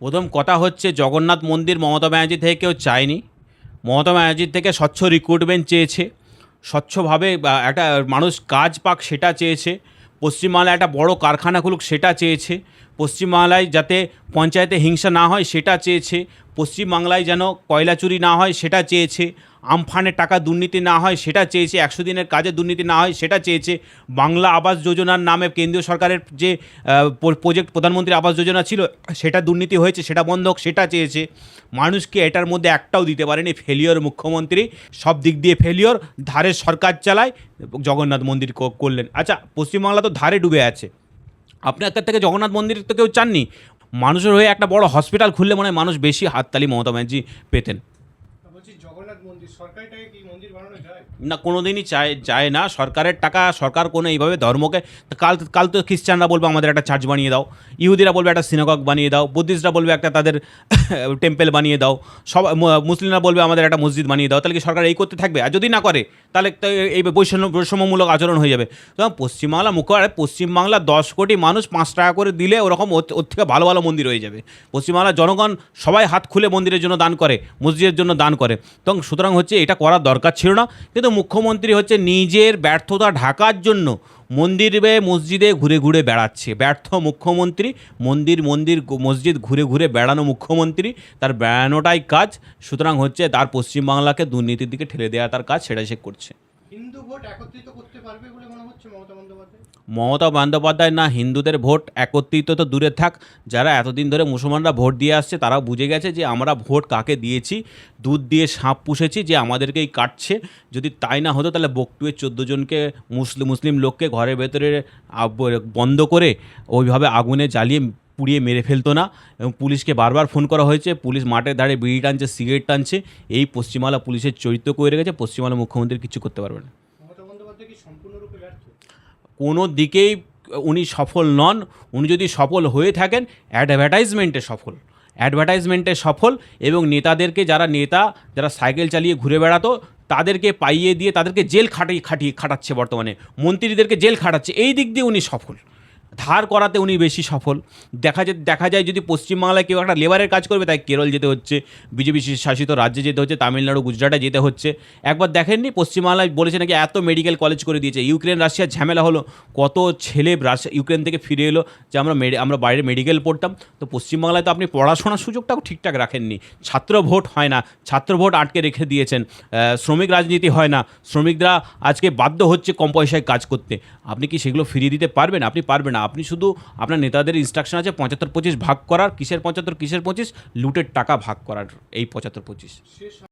প্রথম কথা হচ্ছে জগন্নাথ মন্দির মমতা ব্যানার্জি থেকে কেউ চায়নি। মমতা ব্যানার্জির থেকে স্বচ্ছ রিক্রুটমেন্ট চেয়েছে। স্বচ্ছভাবে একটা মানুষ কাজ পাক সেটা চেয়েছে। পশ্চিমবাংলায় একটা বড় কারখানা খুলুক সেটা চেয়েছে। পশ্চিমবাংলায় যাতে পঞ্চায়েতে হিংসা না হয়, সেটা চেয়েছে। পশ্চিমবাংলায় যেন কয়লা চুরি না হয়, সেটা চেয়েছে। আমফানের টাকা দুর্নীতি না হয়, সেটা চেয়েছে। একশো দিনের কাজে দুর্নীতি না হয়, সেটা চেয়েছে। বাংলা আবাস যোজনার নামে কেন্দ্রীয় সরকারের যে প্রজেক্ট, প্রধানমন্ত্রী আবাস যোজনা ছিল, সেটা দুর্নীতি হয়েছে, সেটা বন্ধ হোক সেটা চেয়েছে। মানুষকে এটার মধ্যে একটাও দিতে পারেনি? ফেলিওর মুখ্যমন্ত্রী, সব দিক দিয়ে ফেলিওর ধারে সরকার চালায়, জগন্নাথ মন্দির করলেন। আচ্ছা পশ্চিমবাংলা তো ধারে ডুবে আছে। আপনার কাছ থেকে জগন্নাথ মন্দির তো কেউ চাননি। মানুষের হয়ে একটা বড় হসপিটাল খুললে মনে হয় মানুষ বেশি হাততালি মমতা ব্যানার্জি পেতেন বলছি জগন্নাথ মন্দির সরকারি টাকায় কি মন্দির বানানো যায় না কোনো দিনই চায়, যায় না। সরকারের টাকা, সরকার কোনো এইভাবে ধর্মকে, কাল কাল তো খ্রিস্টানরা বলবে আমাদের একটা চার্চ বানিয়ে দাও, ইহুদিরা বলবে একটা সিনাগগ বানিয়ে দাও বুদ্ধিস্টরা বলবে একটা তাদের টেম্পেল বানিয়ে দাও, সব মুসলিমরা বলবে আমাদের একটা মসজিদ বানিয়ে দাও, তাহলে কি সরকার এই করতে থাকবে? আর যদি না করে, তাহলে এই বৈষম্য, বৈষম্যমূলক আচরণ হয়ে যাবে। তো পশ্চিমবাংলা মুখ্য আর পশ্চিমবাংলা দশ কোটি মানুষ পাঁচ টাকা করে দিলে ওরকম ওর থেকে ভালো ভালো মন্দির হয়ে যাবে। পশ্চিমবাংলার জনগণ সবাই হাত খুলে মন্দিরের জন্য দান করে, মসজিদের জন্য দান করে। তো সুতরাং হচ্ছে এটা করার দরকার ছিল না। কিন্তু মুখ্যমন্ত্রী হচ্ছে নিজের ব্যর্থতা ঢাকার জন্য মন্দিরে, মসজিদে ঘুরে ঘুরে বেড়াচ্ছে। ব্যর্থ মুখ্যমন্ত্রী, মন্দির মন্দির, মসজিদ ঘুরে ঘুরে বেড়ানো মুখ্যমন্ত্রী, তার বেড়ানোটাই কাজ। সুতরাং হচ্ছে তার পশ্চিমবাংলাকে দুর্নীতির দিকে ঠেলে দেওয়া তার কাজ, সেটাই সে করছে। মমতা বন্দ্যোপাধ্যায়? না, হিন্দুদের ভোট একত্রিত তো দূরে থাক। যারা এতদিন ধরে মুসলমানরা ভোট দিয়ে আসছে তারা বুঝে গেছে যে আমরা ভোট কাকে দিয়েছি? দুধ দিয়ে সাপ পুষেছি যে আমাদেরকেই কাটছে। যদি তাই না হতো, তাহলে বকটুয়ে চোদ্দ জনকে মুসলিম মুসলিম লোককে ঘরের ভেতরে বন্ধ করে ওইভাবে আগুনে জ্বালিয়ে পুড়িয়ে মেরে ফেলতো না এবং পুলিশকে বারবার ফোন করা হয়েছে। পুলিশ মাঠের দাঁড়িয়ে বিড়ি টানছে সিগারেট টানছে। এই পশ্চিমবাংলা পুলিশের চরিত্র করে রেখেছে? পশ্চিমবাংলা মুখ্যমন্ত্রী কিছু করতে পারবে না। কোনো দিকেই উনি সফল নন। উনি যদি সফল হয়ে থাকেন অ্যাডভার্টাইজমেন্টে সফল। অ্যাডভার্টাইজমেন্টে সফল এবং নেতাদেরকে যারা নেতা যারা সাইকেল চালিয়ে ঘুরে বেড়াতো তাদেরকে পাইয়ে দিয়ে তাদেরকে জেল খাটিয়ে খাটিয়ে খাটাচ্ছে বর্তমানে। মন্ত্রীদেরকে জেল খাটাচ্ছে। এই দিক দিয়ে উনি সফল। ধার করাতে উনি বেশি সফল। দেখা যায় দেখা যায় যদি পশ্চিমবাংলায় কেউ একটা লেবারের কাজ করবে, তাই কেরল যেতে হচ্ছে, বিজেপি শাসিত রাজ্যে যেতে হচ্ছে, তামিলনাড়ু, গুজরাটে যেতে হচ্ছে। একবার দেখেননি, পশ্চিমবাংলায় বলেছে নাকি এত মেডিকেল কলেজ করে দিয়েছে। ইউক্রেন, রাশিয়ার ঝামেলা হলো, কত ছেলে রাশিয়া ইউক্রেন থেকে ফিরে এলো যে আমরা আমরা বাইরে মেডিকেল পড়তাম। তো পশ্চিমবাংলায় তো আপনি পড়াশোনার সুযোগটাও ঠিকঠাক রাখেননি। ছাত্র ভোট হয় না, ছাত্র ভোট আটকে রেখে দিয়েছেন। শ্রমিক রাজনীতি হয় না, শ্রমিকরা আজকে বাধ্য হচ্ছে কম পয়সায় কাজ করতে। আপনি কি সেগুলো ফিরিয়ে দিতে পারবেন? আপনি পারবেন না, আপনি শুধু আপনার নেতাদের ইনস্ট্রাকশন আছে পঁচাত্তর পঁচিশ ভাগ করার, কিসের পঁচাত্তর, কিসের পঁচিশ? লুটের টাকা ভাগ করার, এই পঁচাত্তর পঁচিশ।